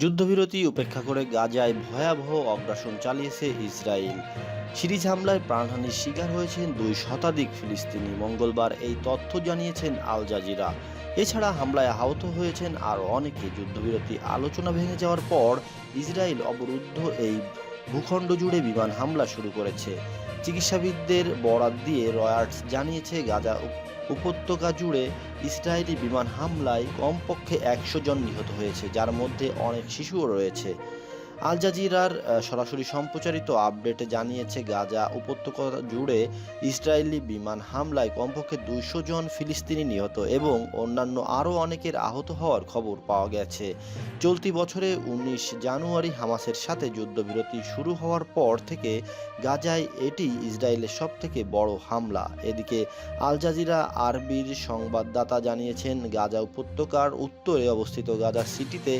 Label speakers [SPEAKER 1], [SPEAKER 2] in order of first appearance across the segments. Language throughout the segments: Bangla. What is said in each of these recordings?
[SPEAKER 1] যুদ্ধবিরতি উপেক্ষা করে গাজায় ভয়াবহ অগ্রাসন চালিয়েছে ইসরায়েল। সিরিজ হামলায় প্রাণহানির শিকার হয়েছেন দুই শতাধিক ফিলিস্তিনি। মঙ্গলবার এই তথ্য জানিয়েছেন আল জাজিরা। এছাড়া হামলায় আহত হয়েছেন আরও অনেকে। যুদ্ধবিরতি আলোচনা ভেঙে যাওয়ার পর ইসরায়েল অবরুদ্ধ এই ভূখণ্ড জুড়ে বিমান হামলা শুরু করেছে। চিকিৎসাবিদদের বরাত দিয়ে রয়ার্স জানিয়েছে, গাজা উপত্যকা জুড়ে ইসরায়েলি বিমান হামলায় কমপক্ষে একশো জন নিহত হয়েছে, যার মধ্যে অনেক শিশুও রয়েছে। আল জাজিরার সরাসরি সম্প্রচারিত আপডেটে জানিয়েছে, গাজা উপত্যকা জুড়ে ইসরায়েলি বিমান হামলায় কমপক্ষে দুইশো জন ফিলিস্তিনি নিহত এবং অন্যান্য আরও অনেকের আহত হওয়ার খবর পাওয়া গেছে। চলতি বছরে উনিশ জানুয়ারি হামাসের সাথে যুদ্ধবিরতি শুরু হওয়ার পর থেকে গাজায় এটি ইসরায়েলের সবথেকে বড় হামলা। এদিকে আল জাজিরা আরবির সংবাদদাতা জানিয়েছেন, গাজা উপত্যকার উত্তরে অবস্থিত গাজা সিটিতে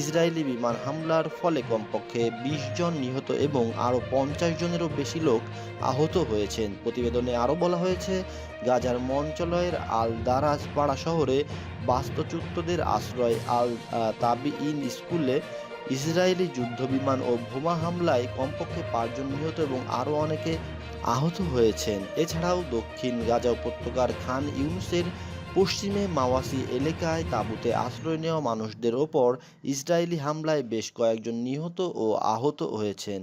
[SPEAKER 1] ইসরায়েলি বিমান হামলার ফলে কমপক্ষে বিশ জন নিহত এবং আরও পঞ্চাশ জনেরও বেশি লোক আহত হয়েছেন। প্রতিবেদনে আরও বলা হয়েছে, গাজার মঞ্চলয়ের আল দারাজ পাড়া শহরে বাস্তুচ্যুতদের আশ্রয় আল তাবি ইন স্কুলে ইসরায়েলি যুদ্ধবিমান ও বোমা হামলায় কমপক্ষে পাঁচজন নিহত এবং আরও অনেকে আহত হয়েছেন। এছাড়াও দক্ষিণ গাজা উপত্যকার খান ইউনুসের পশ্চিমে মাওয়াসি এলাকায় তাঁবুতে আশ্রয় নেওয়া মানুষদের ওপর ইসরায়েলি হামলায় বেশ কয়েকজন নিহত ও আহত হয়েছেন।